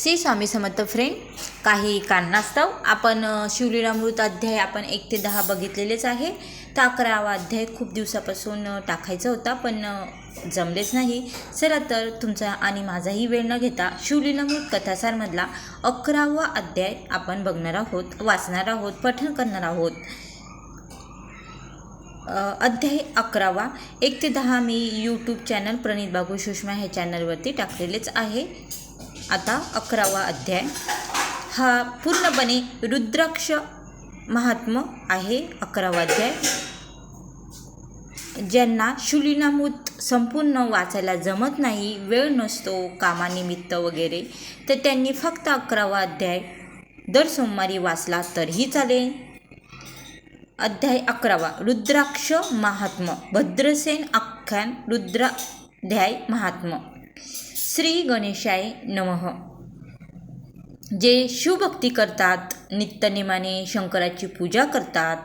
Shri Swami Samarth friend काही कारणास्तव आपण शिवलीलामृत अध्याय आपण एक ते दहा बघितलेलेच आहे. तर अकरावा अध्याय खूप दिवसापासून टाकायचा होता पण जमलेच नाही. चला तर तुमचा आणि माझाही वेळ न घेता शिवलीलामृत कथासारमधला अकरावा अध्याय आपण बघणार आहोत वाचणार आहोत पठण करणार आहोत. अध्याय अकरावा. एक ते दहा मी यूट्यूब चॅनल प्रणित बाबू सुषमा ह्या चॅनलवरती टाकलेलेच आहे. आता अकरावा अध्याय. हा पूर्णपणे रुद्राक्ष महात्म आहे अकरावा अध्याय. ज्यांना शुलिनामूत संपूर्ण वाचायला जमत नाही वेळ नसतो कामानिमित्त वगैरे तर त्यांनी फक्त अकरावा अध्याय दर सोमवारी वाचला तरीही चालेल. अध्याय अकरावा रुद्राक्ष महात्म भद्रसेन आख्यान रुद्राध्याय महात्म. श्री गणेशाय नमः. जे शिवभक्ती करतात नित्यनेमाने शंकराची पूजा करतात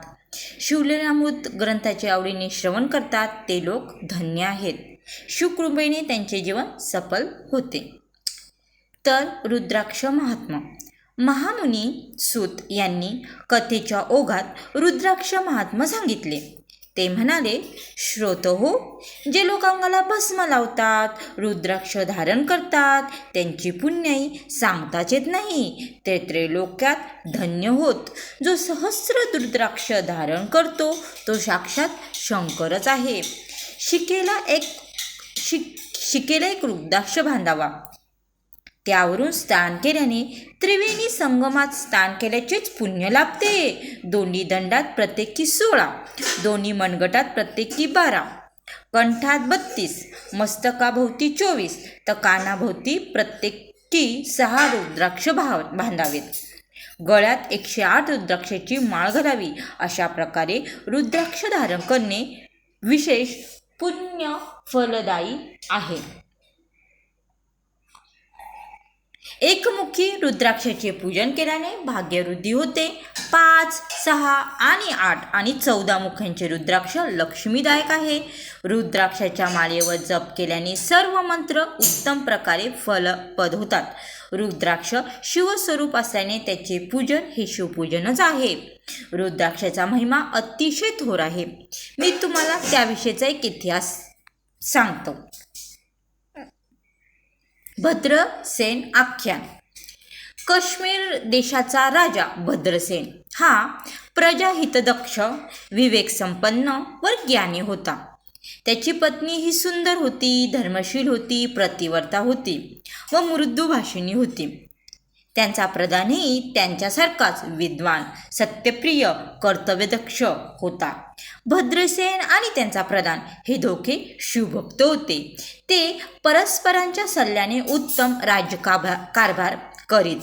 शिवलीलामृत ग्रंथाचे आवडीने श्रवण करतात ते लोक धन्य आहेत. शिवकृपेने त्यांचे जीवन सफल होते. तर रुद्राक्ष महात्मा. महामुनी सूत यांनी कथेच्या ओघात रुद्राक्ष महात्मा सांगितले. ते म्हणाले श्रोत हो जे लोक अंगाला भस्म लावतात रुद्राक्ष धारण करतात त्यांची पुण्याई सांगताच येत नाही. ते त्रैलोक्यात धन्य होत. जो सहस्र रुद्राक्ष धारण करतो तो साक्षात शंकरच आहे. शिकेला एक शिक शिकेला एक रुद्राक्ष बांधावा. त्यावरून स्नान केल्याने त्रिवेणी संगमात स्नान केल्याचेच पुण्य लाभते. दोन्ही दंडात प्रत्येकी सोळा दोन्ही मनगटात प्रत्येकी बारा. कंठात बत्तीस मस्तकाभोवती चोवीस तर कानाभोवती प्रत्येकी सहा रुद्राक्ष भाव बांधावेत. गळ्यात एकशे आठ रुद्राक्षाची माळ घालावी अशा प्रकारे रुद्राक्ष धारण करणे विशेष पुण्य फलदायी आहे. एकमुखी रुद्राक्षाचे पूजन केल्याने भाग्यवृद्धी होते. पाच सहा आणि आठ आणि चौदा मुखांचे रुद्राक्ष लक्ष्मीदायक आहे. रुद्राक्षाच्या माळेवर जप केल्याने सर्व मंत्र उत्तम प्रकारे फलपद होतात. रुद्राक्ष शिवस्वरूप असल्याने त्याचे पूजन हे शिवपूजनच आहे. रुद्राक्षाचा महिमा अतिशय थोर आहे. मी तुम्हाला त्याविषयीचा एक इतिहास सांगतो. भद्रसेन आख्यान. काश्मीर देशाचा राजा भद्रसेन हा प्रजाहितदक्ष विवेकसंपन्न व ज्ञानी होता. त्याची पत्नी ही सुंदर होती धर्मशील होती प्रतिवर्ता होती व मृदूभाषिणी होती. त्यांचा प्रधानही त्यांच्यासारखाच विद्वान सत्यप्रिय कर्तव्यदक्ष होता. भद्रसेन आणि त्यांचा प्रधान हे दोघे शिवभक्त होते. ते परस्परांच्या सल्ल्याने उत्तम राज्यकाभा कारभार करीत.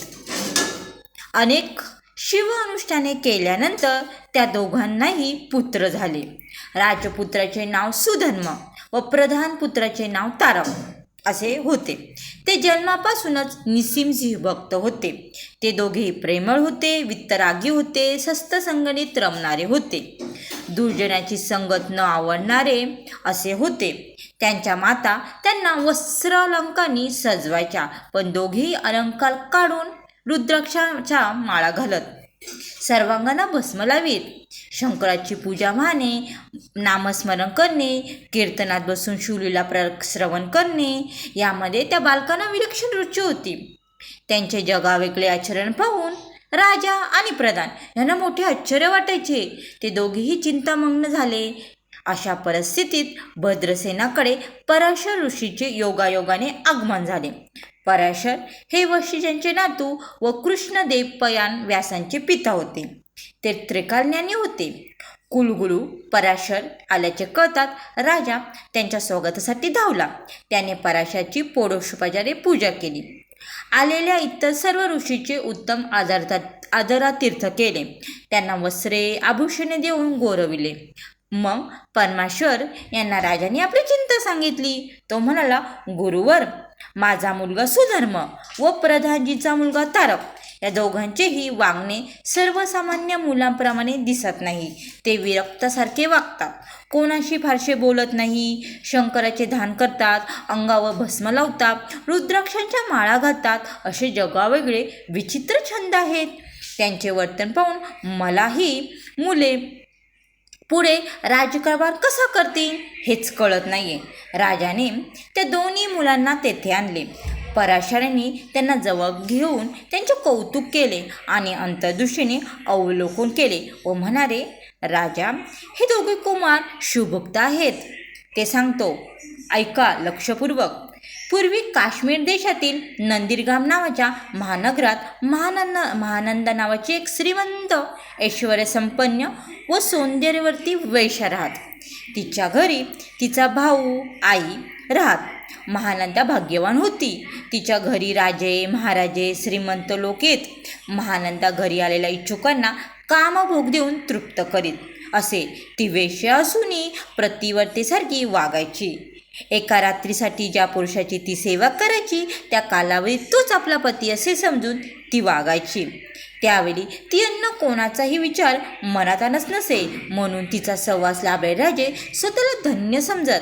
अनेक शिव अनुष्ठाने केल्यानंतर त्या दोघांनाही पुत्र झाले. राजपुत्राचे नाव सुधर्म व प्रधान पुत्राचे नाव तारक असे होते. ते जन्मापासूनच निसिमसिंह भक्त होते. ते दोघेही प्रेमळ होते वित्तरागी होते सस्तसंगणित रमणारे होते. दुर्जनाची संगत न आवडणारे असे होते. त्यांच्या माता त्यांना वस्त्रालंकांनी सजवायच्या पण दोघेही अलंकार काढून रुद्राक्षाच्या माळा घालत. सर्वांगांना भस्म लावीत. शंकराची पूजा वाहणे नामस्मरण करणे कीर्तनात बसून शिवलीला प्र श्रवण करणे यामध्ये त्या बालकांना विलक्षण रुची होती. त्यांचे जगावेगळे आचरण पाहून राजा आणि प्रधान यांना मोठे आश्चर्य वाटायचे. ते दोघेही चिंतामग्न झाले. अशा परिस्थितीत भद्रसेनाकडे पराशर ऋषीचे योगायोगाने आगमन झाले. पराशर हे वशिष्ठांचे नातू व कृष्णदेव पयान व्यासांचे पिता होते. ते त्रिकालज्ञानी होते. कुलगुरू पराशर आल्याचे कळतात राजा त्यांच्या स्वागतासाठी धावला. त्याने पराशाची पोडोषोपचारे पूजा केली. आलेल्या इतर सर्व ऋषीचे उत्तम आदरात आदरातीर्थ केले. त्यांना वस्त्रे आभूषणे देऊन गौरविले. मग परमेश्वर यांना राजाने आपली चिंता सांगितली. तो म्हणाला गुरुवर माझा मुलगा सुधर्म व प्रधानजीचा मुलगा तारक या दोघांचेही वागणे सर्वसामान्य मुलांप्रमाणे दिसत नाही. ते विरक्तासारखे वागतात. कोणाशी फारसे बोलत नाही. शंकराचे धान करतात. अंगावर भस्म लावतात. रुद्राक्षांच्या माळा घालतात. असे जगावेगळे विचित्र छंद आहेत. त्यांचे वर्तन पाहून मलाही मुले पुढे राजकारभार कसा करतील हेच कळत नाही आहे राजाने त्या दोन्ही मुलांना तेथे आणले. पराशरांनी त्यांना जवळ घेऊन त्यांचे कौतुक केले आणि अंतर्दृष्टीने अवलोकन केले व म्हणाले राजा हे दोघे कुमार शुभक्त आहेत ते सांगतो ऐका लक्षपूर्वक. पूर्वी काश्मीर देशातील नंदिरगाम नावाच्या महानगरात महानंद महानंद नावाची एक श्रीमंत ऐश्वर्यसंपन्न व सौंदर्यवरती वैश्य राहत. तिच्या घरी तिचा भाऊ आई राहत. महानंदा भाग्यवान होती. तिच्या घरी राजे महाराजे श्रीमंत लोक येत. महानंदा घरी आलेल्या इच्छुकांना कामभोग देऊन तृप्त करीत. असे ती वेश्य असूनही प्रतिवर्तीसारखी वागायची. एका रात्रीसाठी ज्या पुरुषाची ती सेवा करायची त्या कालावधीत तोच आपला पती असे समजून ती वागायची. त्यावेळी ती अन्न कोणाचाही विचार मनात नसे म्हणून तिचा सहवास लाभले राजे स्वतःला धन्य समजत.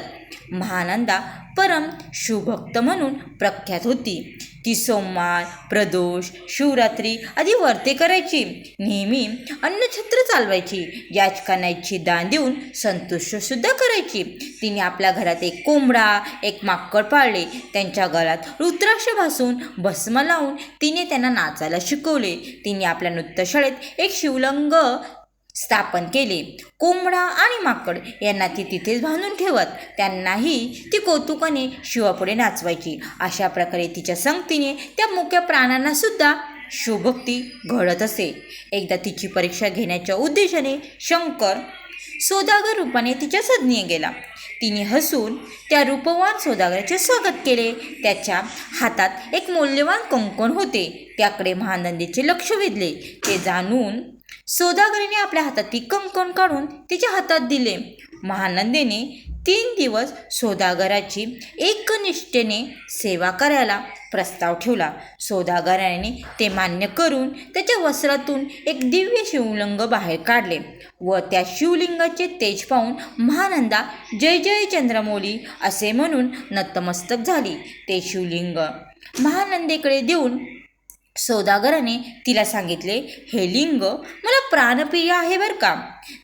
महानंदा परम शुभक्त म्हणून प्रख्यात होती. ती सोमवार प्रदोष शिवरात्री आदी वर्ते करायची. नेहमी अन्नछत्र चालवायची. याचकांना दान देऊन संतुष्टसुद्धा करायची. तिने आपल्या घरात एक कोंबडा एक माकड पाळले. त्यांच्या गळ्यात रुद्राक्ष भासून भस्म लावून तिने त्यांना नाचायला शिकवले. तिने आपल्या नृत्यशाळेत एक शिवलंग स्थापन केले. कोंबडा आणि माकड यांना ती तिथेच बांधून ठेवत त्यांनाही ती कौतुकाने शिवापुढे नाचवायची. अशा प्रकारे तिच्या संगतीने त्या मुक्या प्राण्यांना सुद्धा शिवभक्ती घडत असे. एकदा तिची परीक्षा घेण्याच्या उद्देशाने शंकर सौदागर रूपाने तिच्या सज्ञे गेला. तिने हसून त्या रूपवान सौदागराचे स्वागत केले. त्याच्या हातात एक मौल्यवान कंकण होते. त्याकडे महानंदीचे लक्ष वेधले. ते जाणून सौदागरीने आपल्या हातातील कंकण काढून तिच्या हातात दिले. महानंदेने तीन दिवस सौदागराची एकनिष्ठेने सेवा करायला प्रस्ताव ठेवला. सौदागराने ते मान्य करून त्याच्या वस्त्रातून एक दिव्य शिवलिंग बाहेर काढले व त्या शिवलिंगाचे तेज पाहून महानंदा जय जय चंद्रमौली असे म्हणून नतमस्तक झाली. ते शिवलिंग महानंदेकडे देऊन सौदागराने तिला सांगितले हे लिंग मला प्राणप्रिय आहे बरं का.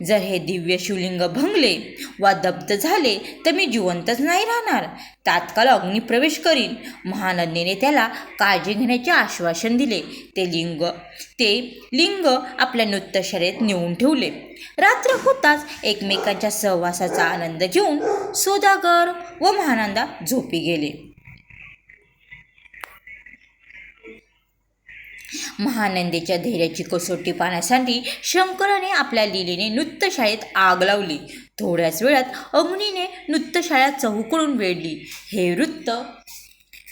जर हे दिव्य शिवलिंग भंगले वा दब्द झाले तर मी जिवंतच नाही राहणार. तात्काळ अग्निप्रवेश करीन. महानंदीने त्याला काळजी घेण्याचे आश्वासन दिले. ते लिंग ते लिंग आपल्या नृत्यशाळेत नेऊन ठेवले. रात्र होताच एकमेकांच्या सहवासाचा आनंद घेऊन सौदागर व महानंदा झोपी गेले. महानंदेच्या धैर्याची कसोटी पाहण्यासाठी शंकराने आपल्या लिलीने नृत्यशाळेत आग लावली. थोड्याच वेळात अग्नीने नृत्यशाळा चहूकडून वेढली. हे वृत्त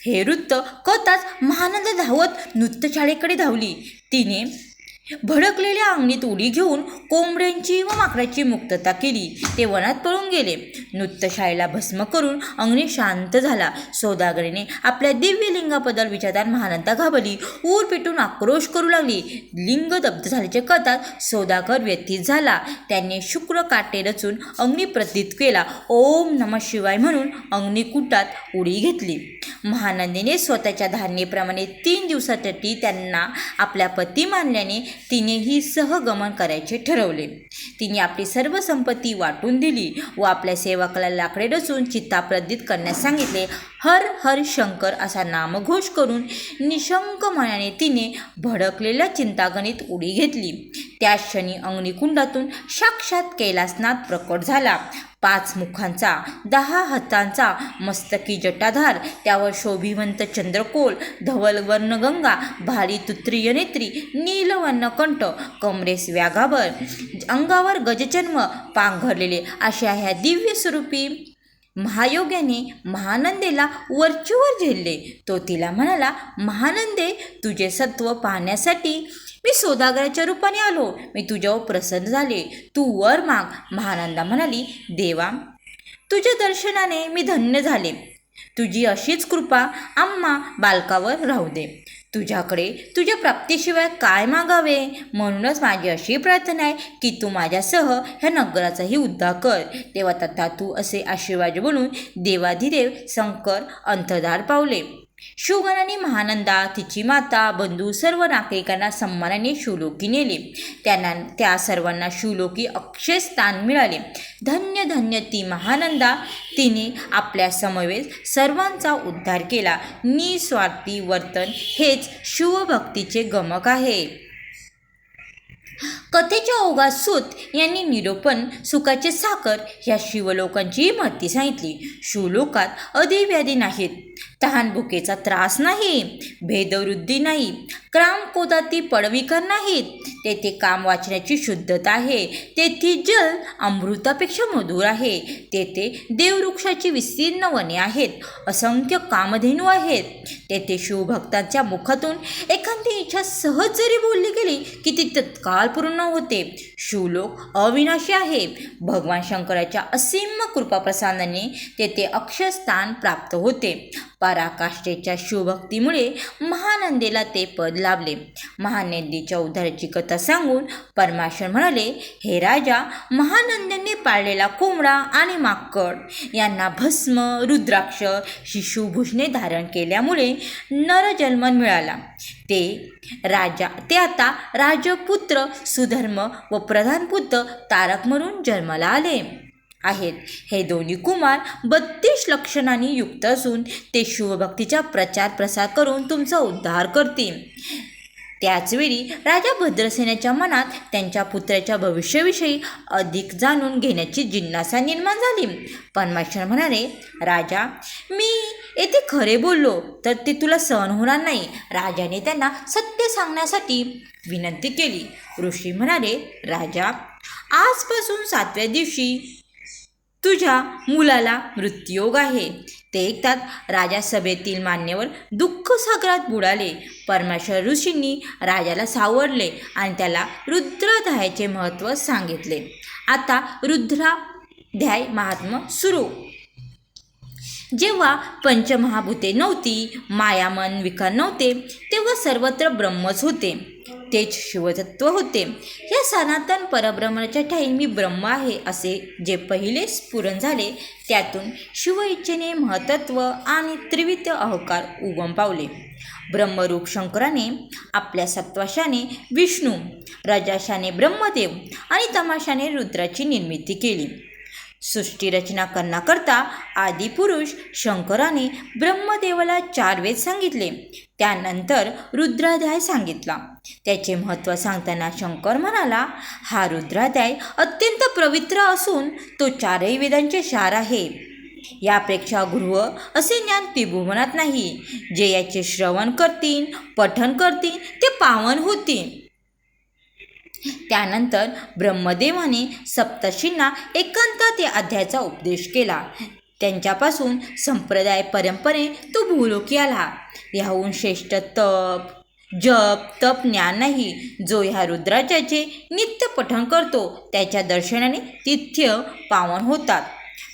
हे वृत्त कळताच महानंद धावत नृत्यशाळेकडे धावली. तिने भडकलेल्या अंगणीत उडी घेऊन कोंबड्यांची व माकडाची मुक्तता केली. ते वनात पळून गेले. नृत्यशाळेला भस्म करून अंगणी शांत झाला. सौदागरीने आपल्या दिव्य लिंगाबद्दल विचारताना महानंदा घाबरली. ऊर पेटून आक्रोश करू लागली. लिंग दब्ध झाल्याचे कळतात सौदागर व्यथित झाला. त्यांनी शुक्र काटे रचून अग्नी प्रतीत केला. ओम नम शिवाय म्हणून अग्निकुटात उडी घेतली. महानंदीने स्वतःच्या धारणेप्रमाणे तीन दिवसासाठी त्यांना आपल्या पती मानल्याने तिनेही सहगमन करायचे ठरवले. तिने आपली सर्व संपत्ती वाटून दिली व आपल्या सेवकाला लाकडे रचून चित्ता प्रदित करण्यास सांगितले. हर हर शंकर असा नामघोष करून निशंक मनाने तिने भडकलेल्या चिंतागणित उडी घेतली. त्या क्षणी अग्निकुंडातून साक्षात कैलासनाथ प्रकट झाला. पाच मुखांचा दहा हातांचा मस्तकी जटाधार त्यावर शोभिवंत चंद्रकोल धवल वर्णगंगा भारी तुत्रिय नेत्री नीलवर्ण कंठ कमरेस व्यागावर अंगावर गजचन्म पांघरलेले अशा ह्या दिव्य स्वरूपी महायोग्याने महानंदेला वरचीवर झेलले. तो तिला म्हणाला महानंदे तुझे सत्व पाहण्यासाठी मी सौदागराच्या रूपाने आलो. मी तुझ्यावर प्रसन्न झाले. तू वर माग. महानंदा म्हणाली देवा तुझ्या दर्शनाने मी धन्य झाले. तुझी अशीच कृपा आम्हा बालकावर राहू दे. तुझ्याकडे तुझ्या प्राप्तीशिवाय काय मागावे? म्हणूनच माझी अशी प्रार्थना आहे की तू माझ्यासह ह्या नगराचाही उद्धार कर. तेव्हा तथा तू असे आशीर्वाद बोलून देवाधिदेव शंकर अंतधार पावले. शिवगणाने महानंदा तिची माता बंधू सर्व नागरिकांना सन्मानाने शिवलोकी नेले. त्यांना त्या सर्वांना शिवलोकी अक्षय स्थान मिळाले. धन्य धन्य ती महानंदा. तिने आपल्या समवेत सर्वांचा उद्धार केला. निस्वार्थी वर्तन हेच शिवभक्तीचे गमक आहे. कथेच्या ओघात सूत यांनी निरोपण सुखाचे साखर ह्या शिवलोकांची महती सांगितली. शिवलोकात अधिव्याधी नाहीत. तहानभुकेचा त्रास नाही भेदवृद्धी नाही क्रामकोदाती पडविकर नाहीत. तेथे काम वाचण्याची शुद्धता आहे. तेथे जल अमृतापेक्षा मधुर आहे. तेथे देववृक्षाची विस्तीर्ण वने आहेत. असंख्य कामधेनू आहेत. तेथे शिवभक्तांच्या मुखातून एखादी इच्छा सहज जरी बोलली गेली की ती तत्काळ पूर्ण होते. शिवलोक अविनाशी आहे. भगवान शंकराच्या असीम कृपाप्रसादाने तेथे अक्षरस्थान प्राप्त होते. पराकाष्ठेच्या शिवभक्तीमुळे महानंदेला ते पद लाभले. महानंदीच्या उद्धाराची कथा सांगून परमाशर म्हणाले हे राजा महानंदेने पाळलेला कोंबडा आणि माकड यांना भस्म रुद्राक्ष शिशुभूषणे धारण केल्यामुळे नरजन्म मिळाला. ते राजा ते आता राजपुत्र सुधर्म व प्रधानपुत्र तारक म्हणून जन्माला आले. आहेत. हे दोन्ही कुमार बत्तीस लक्षणांनी युक्त असून ते शिवभक्तीचा प्रचार प्रसार करून तुमचा उद्धार करतील. त्याचवेळी राजा भद्रसेनाच्या मनात त्यांच्या पुत्राच्या भविष्याविषयी अधिक जाणून घेण्याची जिज्ञासा निर्माण झाली. परमेश्वर म्हणाले राजा मी येथे खरे बोललो तर ते तुला सहन होणार नाही. राजाने त्यांना सत्य सांगण्यासाठी विनंती केली. ऋषी म्हणाले राजा आजपासून सातव्या दिवशी तुझ्या मुलाला मृत्यूयोग आहे. ते ऐकतात. राजा सभेतील मान्यवर दुःख सागरात बुडाले. परमेश्वर ऋषींनी राजाला सावरले आणि त्याला रुद्राध्यायाचे महत्त्व सांगितले. आता रुद्राध्याय महात्म सुरू. जेव्हा पंचमहाभूते नव्हती मायामन विकार नव्हते तेव्हा सर्वत्र ब्रह्मच होते. तेच शिवतत्व होते. या सनातन परब्रह्माच्या ठाई मी ब्रह्म आहे असे जे पहिले स्फुरण झाले त्यातून शिव इच्छेने महतत्व आणि त्रिविध अहकार उगम पावले. ब्रह्मरूप शंकराने आपल्या सत्वाशाने विष्णू रजाशाने ब्रह्मदेव आणि तमाशाने रुद्राची निर्मिती केली. सृष्टीरचना करण्याकरता आदिपुरुष शंकराने ब्रह्मदेवाला चार वेद सांगितले. त्यानंतर रुद्राध्याय सांगितला. त्याचे महत्त्व सांगताना शंकर म्हणाला हा रुद्राध्याय अत्यंत पवित्र असून तो चारही वेदांचे सार आहे. यापेक्षा गृह असे ज्ञान त्रिभुवनात नाही. जे याचे श्रवण करतील पठन करतील ते पावन होतील. त्यानंतर ब्रह्मदेवाने सप्तर्षींना एकांतात या अध्यायाचा उपदेश केला. त्यांच्यापासून संप्रदाय परंपरे तो भूलोकी आला. याहून श्रेष्ठ तप जप तप ज्ञान नाही जो ह्या रुद्राजाचे नित्य पठण करतो त्याच्या दर्शनाने तिथ्य पावन होतात.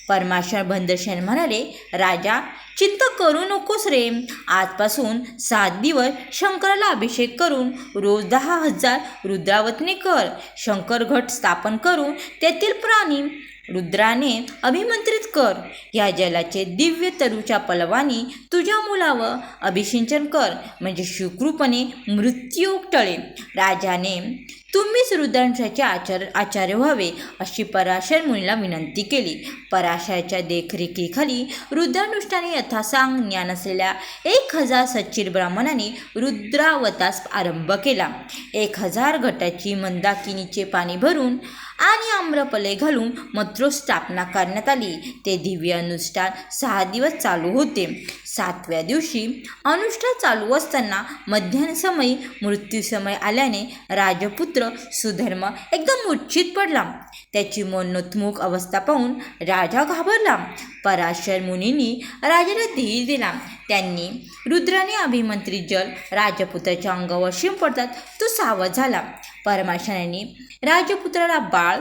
परमाश्वर भंदर्शन म्हणाले राजा चित्त करू नकोस रे. आजपासून सात दिवस शंकराला अभिषेक करून रोज दहा हजार रुद्रावतने कर. शंकर घट स्थापन करून तेथील प्राणी रुद्राने अभिमंत्रित कर. या जलाचे दिव्य तरुच्या पलवानी तुझ्या मुलावर अभिषिंचन कर. म्हणजे शुक्रूपणे मृत्यू टळे. राजाने तुम्हीच रुद्रांशाचे आचार आचार्य व्हावे अशी पराशर मुनीला विनंती केली. पराशयाच्या देखरेखीखाली रुद्रानुष्ठाने यथासांग ज्ञान असलेल्या एक हजार सच्चिर ब्राह्मणांनी रुद्रावतास आरंभ केला. एक हजार घटाची मंदाकिनीचे पाणी भरून आणि आम्रपले घालून मत्रो स्थापना करण्यात आली. ते दिव्य अनुष्ठान सहा दिवस चालू होते. सातव्या दिवशी अनुष्ठान चालू असताना मध्यान्ह समयी मृत्यूसमय आल्याने राजपुत्र सुधर्म एकदम मूर्छित पडला. त्याची मनोत्मुख अवस्था पाहून राजा घाबरला. पराशर मुनींनी राजाला धीर दिला. त्यांनी रुद्राने अभिमंत्री जल राजपुत्राच्या अंगावर शिंपडतात तो सावध झाला. परमेश्वराने राजपुत्राला बाळ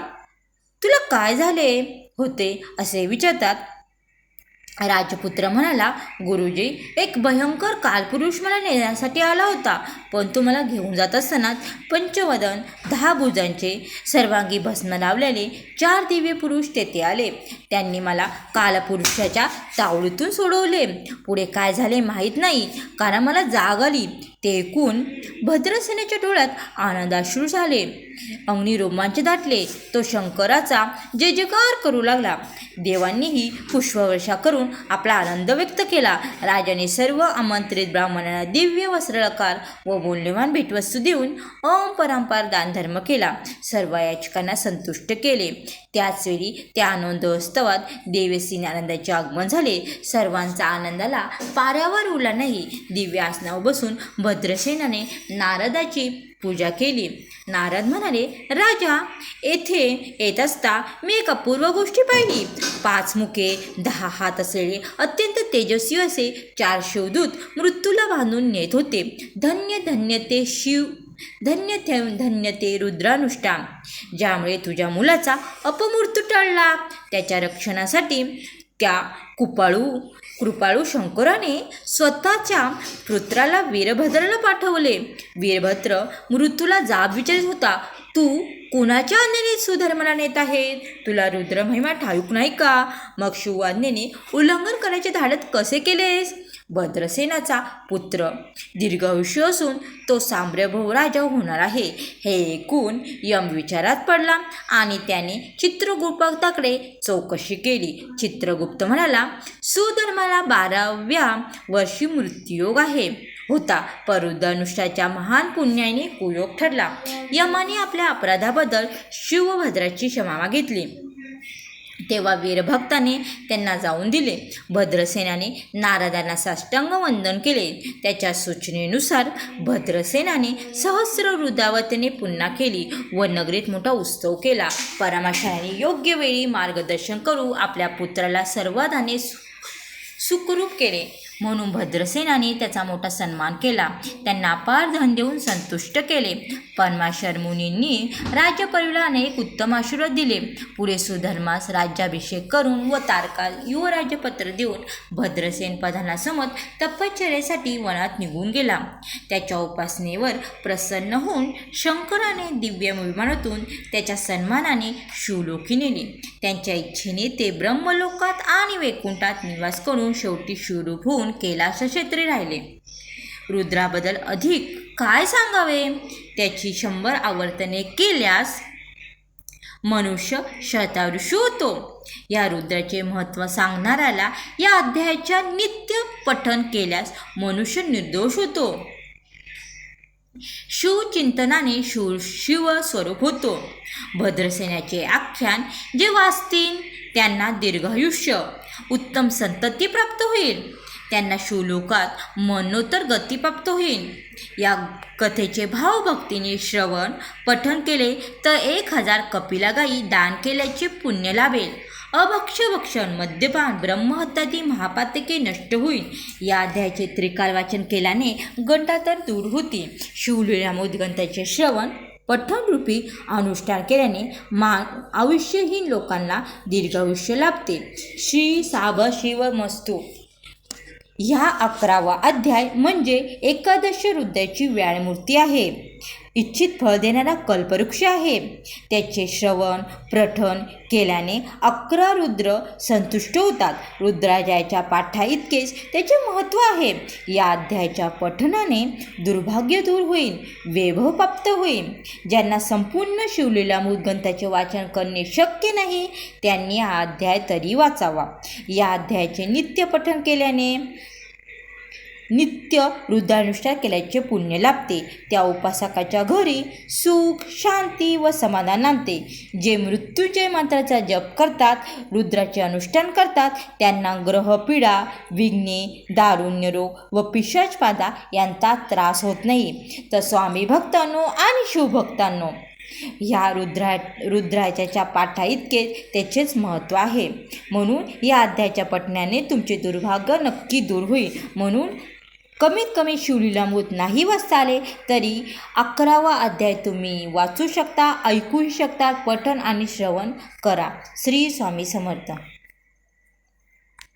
तुला काय झाले? होते असे विचारतात. राजपुत्र म्हणाला गुरुजी एक भयंकर कालपुरुष मला नेण्यासाठी आला होता पण तो मला घेऊन जात असताना पंचवदन दहा भुजांचे सर्वांगी भस्म लावलेले चार दिव्य पुरुष तेथे आले. त्यांनी मला कालपुरुषाच्या तावडीतून सोडवले. पुढे काय झाले माहीत नाही कारण मला जाग आली. ते ऐकून भद्रसेनेच्या डोळ्यात आनंदाश्रू झाले. अंगणी रोमांच दाटले. तो शंकराचा जय जयकार करू लागला. देवांनीही पुष्पवर्षा करून आपला आनंद व्यक्त केला. राजाने सर्व आमंत्रित ब्राह्मणांना दिव्य वस्त्रकार व मौल्यवान भेटवस्तू देऊन अपरंपार धर्म केला. सर्व याचकांना संतुष्ट केले. त्याचवेळी त्या आनंदोत्सवात देवसीने आनंदाचे आगमन झाले. सर्वांचा आनंदाला पाऱ्यावर उरला नाही. दिव्य आसनावर बसून भद्रसेनाने नारदाची पूजा केली. नारद म्हणाले राजा येथे येत असता मी एक अपूर्व गोष्टी पाहिली. पाच मुखे दहा हात असलेले अत्यंत तेजस्वी असे चार शिवदूत मृत्यूला बांधून नेत होते. धन्य धन्य ते शिव धन्य थे धन्य ते रुद्रानुष्ठा. ज्यामुळे तुझ्या मुलाचा अपमृत्यू टळला. त्याच्या रक्षणासाठी त्या कुपाळू कृपाळू शंकराने स्वतःच्या पुत्राला वीरभद्राला पाठवले. वीरभद्र मृत्यूला जाब विचारित होता. तू कुणाच्या आज्ञेने सुधर्माला नेत आहे तुला रुद्र महिमा ठाऊक नाही का? मग शिवाज्ञेने उल्लंघन करायचे धाडत कसे केलेस? भद्रसेनाचा पुत्र. दीर्घायुषी असून तो साम्रभव राजा होणार आहे. हे ऐकून यम विचारात पडला आणि त्याने चित्रगुप्ताकडे चौकशी केली. चित्रगुप्त म्हणाला सुधर्माला बाराव्या वर्षी मृत्यूयोग आहे. होता. परुदनुष्याच्या महान पुण्याने कुयोग ठरला. यमाने आपल्या अपराधाबद्दल शिवभद्राची क्षमा मागितली. तेव्हा वीरभक्ताने त्यांना जाऊन दिले. भद्रसेनाने नारदांना साष्टांग वंदन केले. त्याच्या सूचनेनुसार भद्रसेनाने सहस्र वृद्धावतीने पुन्हा केली व नगरीत मोठा उत्सव केला. परमाशयाने योग्य वेळी मार्गदर्शन करू आपल्या पुत्राला सर्वाधाने सुखरूप केले. म्हणून भद्रसेनाने त्याचा मोठा सन्मान केला. त्यांना पार धन देऊन संतुष्ट केले. परमाशर मुनींनी राज्यपरिवाराला अनेक उत्तम आशीर्वाद दिले. पुढे सुधर्मास राज्याभिषेक करून व तारकाल युवराज्यपत्र देऊन भद्रसेन प्रधानासमोर तपश्चर्यासाठी वनात निघून गेला. त्याच्या उपासनेवर प्रसन्न होऊन शंकराने दिव्य विमानातून त्याच्या सन्मानाने शिवलोकी नेले. त्यांच्या इच्छेने ते ब्रह्मलोकात आणि वैकुंठात निवास करून शेवटी शिवरूप होऊन कैलास क्षेत्री राहिले. रुद्राबद्दल अधिक काय सांगावे? त्याची शंभर आवर्तने केल्यास मनुष्य शतावृष होतो या रुद्राचे महत्त्व सांगणाऱ्याला या अध्यायाच्या नित्य पठन केल्यास मनुष्य निर्दोष होतो. शिवचिंतनाने शिव शिव स्वरूप होतो. भद्रसेनाचे आख्यान जे वाचतील त्यांना दीर्घायुष्य उत्तम संतती प्राप्त होईल. त्यांना शिवलोकात मनोत्तर गती प्राप्त होईल या कथेचे भावभक्तीने श्रवण पठन केले तर एक हजार कपिला गायी दान केल्याचे पुण्य लाभेल. अभक्ष भक्षण मद्यपान ब्रह्महत्यादी महापातके नष्ट होईल. या अध्यायाचे त्रिकाल वाचन केल्याने गंडातर दूर होती. शिवलीला मोदगंताचे श्रवण पठणरूपी अनुष्ठान केल्याने मा आयुष्यहीन लोकांना दीर्घायुष्य लाभते. श्री साब शिव मस्तू ह्या अकरावा अध्याय म्हणजे एकादश हृदयाची व्याळमूर्ती आहे. इच्छित फळ देणारा कल्पवृक्ष आहे. त्याचे श्रवण पठण केल्याने अकरा रुद्र संतुष्ट होतात. रुद्राजयाच्या पाठा इतकेच त्याचे महत्त्व आहे. या अध्यायाच्या पठनाने दुर्भाग्य दूर होईल वैभव प्राप्त होईल. ज्यांना संपूर्ण शिवलेल्या मुदग्रंथाचे वाचन करणे शक्य नाही त्यांनी हा अध्याय तरी वाचावा. या अध्यायाचे नित्य पठन केल्याने नित्य रुद्रानुष्ठान केल्याचे पुण्य लाभते. त्या उपासकाच्या घरी सुख शांती व समाधान आणते. जे मृत्यूजय मंत्राचा जप करतात रुद्राचे अनुष्ठान करतात त्यांना ग्रहपीडा विघ्ने दारुण्य रोग व पिशाचपादा यांचा त्रास होत नाही. तर स्वामी भक्तांनो आणि शिवभक्तांनो ह्या रुद्रा रुद्राच्या पाठा इतकेच त्याचेच महत्त्व आहे. म्हणून या अध्यायाच्या पठण्याने तुमचे दुर्भाग्य नक्की दूर होईल. म्हणून कमीत कमी शिवलीलामूत नाही वाचता आले तरी अकरावा अध्याय तुम्ही वाचू शकता ऐकूही शकता पठण आणि श्रवण करा. श्री स्वामी समर्थ.